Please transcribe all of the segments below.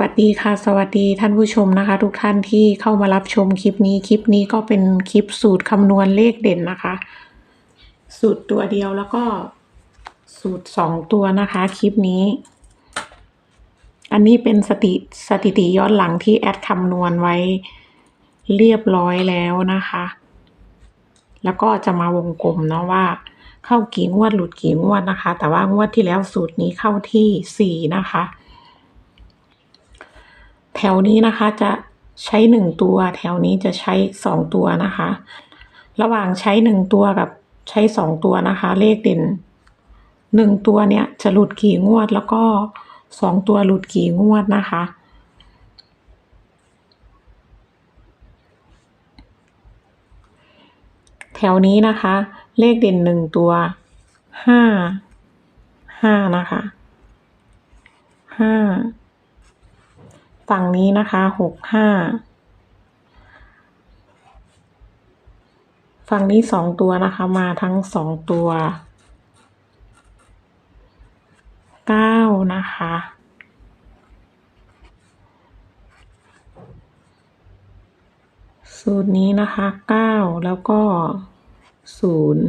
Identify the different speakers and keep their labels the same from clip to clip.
Speaker 1: วัสดีค่ะ สวัสดีท่านผู้ชมนะคะ ทุกท่านที่เข้ามารับชมคลิปนี้คลิปนี้ก็เป็นคลิปสูตรคำนวณเลขเด่นนะคะ สูตรตัวเดียวแล้วก็สูตรสองตัวนะคะ คลิปนี้ อันนี้เป็นสติสถิติย้อนหลังที่แอดคำนวณไว้เรียบร้อยแล้วนะคะ แล้วก็จะมาวงกลมเนาะว่า เข้ากี่งวดหลุดกี่งวดนะคะ แต่ว่างวดที่แล้วสูตรนี้เข้าที่สี่นะคะ แถวนี้นะคะจะใช้หนึ่งตัว แถวนี้จะใช้สองตัวนะคะ ระหว่างใช้หนึ่งตัวกับใช้สองตัวนะคะ เลขเด่นหนึ่งตัวเนี่ยจะหลุดกี่งวดแล้วก็สองตัวหลุดกี่งวดนะคะแถวนี้นะคะ เลขเด่นหนึ่งตัวห้าห้านะคะห้า ฝั่งนี้นะคะหกห้าฝั่งนี้สองตัวนะคะมาทั้งสองตัวเก้านะคะสูตรนี้นะคะเก้าแล้วก็ศูนย์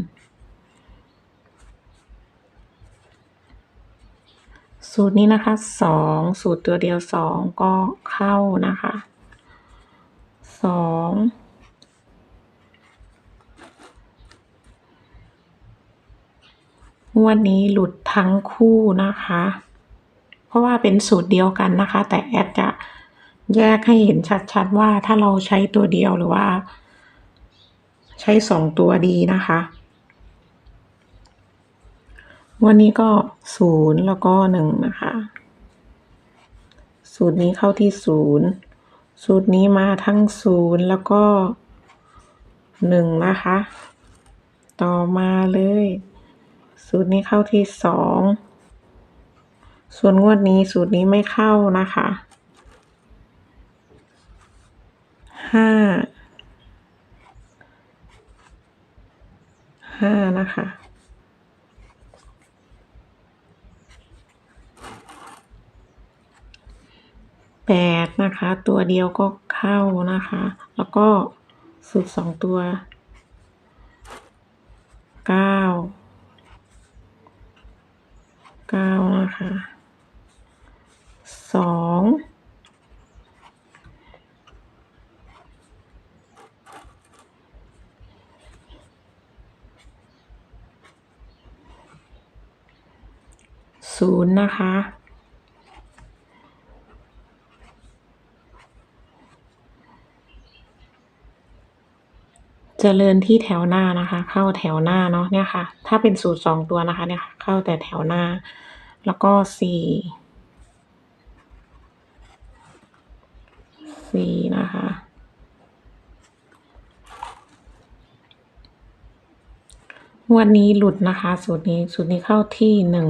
Speaker 1: สูตรนี้นะคะสองสูตรตัวเดียวสองก็เข้านะคะสองงวดนี้หลุดทั้งคู่นะคะ เพราะว่าเป็นสูตรเดียวกันนะคะ แต่แอดจะแยกให้เห็นชัดๆว่าถ้าเราใช้ตัวเดียวหรือว่า ใช้สองตัวดีนะคะ วันนี้ก็ศูนย์แล้วก็หนึ่งนะคะ สูตรนี้เข้าที่ศูนย์สูตรนี้มาทั้งศูนย์แล้วก็หนึ่งนะคะ ต่อมาเลย สูตรนี้เข้าที่สองส่วนงวดนี้สูตรนี้ไม่เข้านะคะห้าห้านะคะ แปดนะคะ ตัวเดียวก็เข้านะคะ แล้วก็สูตรสองตัวเก้าเก้านะคะสองศูนย์นะคะ เจริญที่แถวหน้านะคะ เข้าแถวหน้าเนาะเนี่ยค่ะ ถ้าเป็นสูตรสองตัวนะคะเนี่ยเข้าแต่แถวหน้า แล้วก็สี่สี่นะคะงวดนี้หลุดนะคะ สูตรนี้สูตรนี้เข้าที่หนึ่ง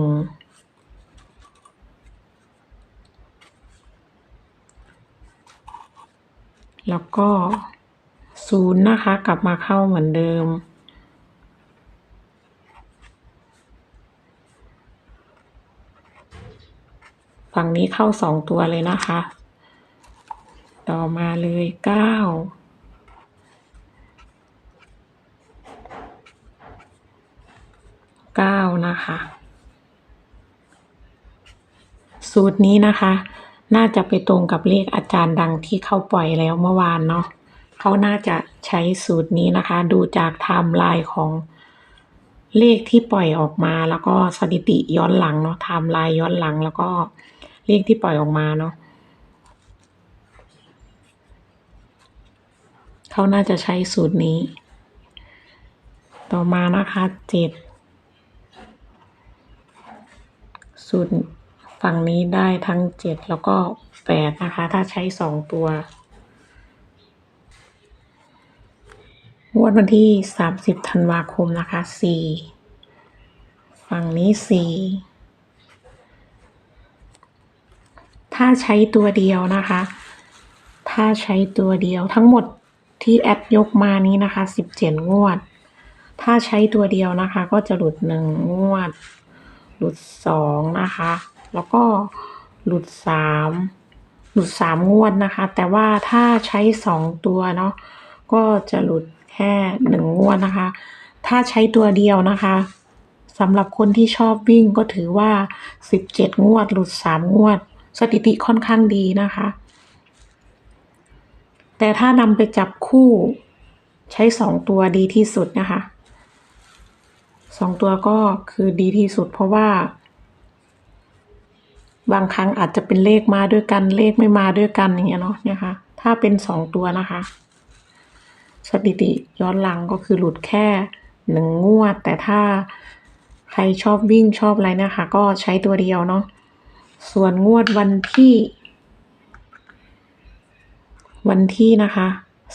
Speaker 1: แล้วก็ ศูนย์นะคะ กลับมาเข้าเหมือนเดิม ฝั่งนี้เข้าสองตัวเลยนะคะ ต่อมาเลยเก้าเก้านะคะ สูตรนี้นะคะ น่าจะไปตรงกับเลขอาจารย์ดังที่เขาปล่อยแล้วเมื่อวานเนาะ เขาน่าจะใช้สูตรนี้นะคะ ดูจากไทม์ไลน์ของเลขที่ปล่อยออกมาแล้วก็สถิติย้อนหลังเนาะไทม์ไลน์ย้อนหลังแล้วก็เลขที่ปล่อยออกมาเนาะเขาน่าจะใช้สูตรนี้ ต่อมานะคะเจ็ดสูตรฝั่งนี้ได้ทั้งเจ็ดแล้วก็แปดนะคะ ถ้าใช้สองตัว งวดวันที่สามสิบธันวาคมนะคะสี่ฝั่งนี้สี่ถ้าใช้ตัวเดียวนะคะ ถ้าใช้ตัวเดียวทั้งหมดที่แอดยกมานี้นะคะสิบเจ็ดงวด ถ้าใช้ตัวเดียวนะคะ ก็จะหลุดหนึ่งงวด หลุดสองนะคะ แล้วก็หลุดสามหลุดสามงวดนะคะ แต่ว่าถ้าใช้สองตัวเนาะก็จะหลุด แค่หนึ่งงวดนะคะ ถ้าใช้ตัวเดียวนะคะสำหรับคนที่ชอบวิ่งก็ถือว่าสิบเจ็ดงวด หลุดสามงวด สถิติค่อนข้างดีนะคะ แต่ถ้านำไปจับคู่ใช้สองตัวดีที่สุดนะคะสองตัวก็คือดีที่สุดเพราะว่า บางครั้งอาจจะเป็นเลขมาด้วยกันเลขไม่มาด้วยกันอย่างเงี้ยเนาะเนี่ยค่ะถ้าเป็นสองตัวนะคะ สถิติย้อนหลังก็คือหลุดแค่หนึ่งงวด แต่ถ้าใครชอบวิ่งชอบอะไรนะคะ ก็ใช้ตัวเดียวเนาะส่วนงวดวันที่ วันที่นะคะ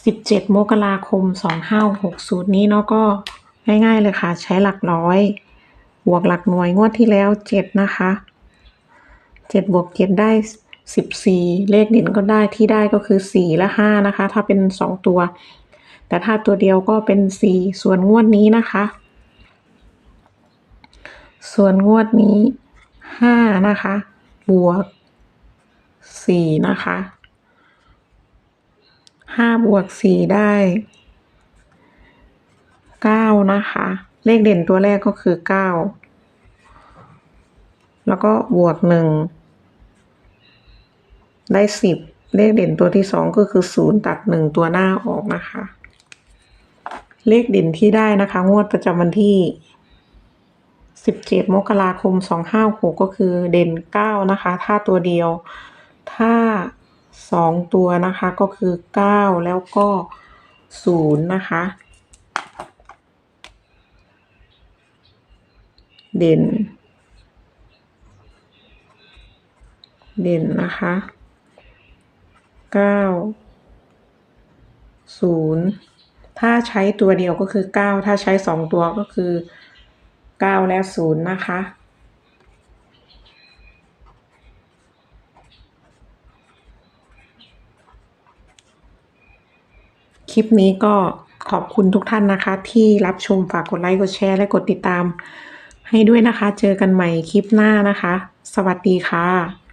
Speaker 1: สิบเจ็ดมกราคมสองห้าหกศูนย์นี้เนาะก็ง่ายๆเลยค่ะ ใช้หลักร้อย บวกหลักหน่วยงวดที่แล้วเจ็ดนะคะเจ็ดบวกเจ็ดได้สิบสี่เลขเด่นก็ได้ที่ได้ก็คือสี่และห้านะคะ ถ้าเป็นสองตัว แต่ถ้าตัวเดียวก็เป็นสี่ส่วนงวดนี้นะคะ ส่วนงวดนี้ห้านะคะ บวกสี่นะคะห้าบวกสี่ได้เก้านะคะ เลขเด่นตัวแรกก็คือเก้าแล้วก็บวกหนึ่งได้สิบเลขเด่นตัวที่สองก็คือศูนย์ตัดหนึ่งตัวหน้าออกนะคะ เลขเด่นที่ได้นะคะ งวดประจำวันที่สิบเจ็ดมกราคมสองห้าหกก็คือเด่นเก้านะคะ ถ้าตัวเดียว ถ้าสองตัวนะคะก็คือเก้าแล้วก็ศูนะคะ เด่น เด่นนะคะเก้าศูนย์ ถ้าใช้ตัวเดียวก็คือเก้าถ้าใช้สองตัวก็คือเก้าและศูนย์นะคะ คลิปนี้ก็ขอบคุณทุกท่านนะคะ ที่รับชมฝากกดไลค์กดแชร์และกดติดตามให้ด้วยนะคะ เจอกันใหม่คลิปหน้านะคะ สวัสดีค่ะ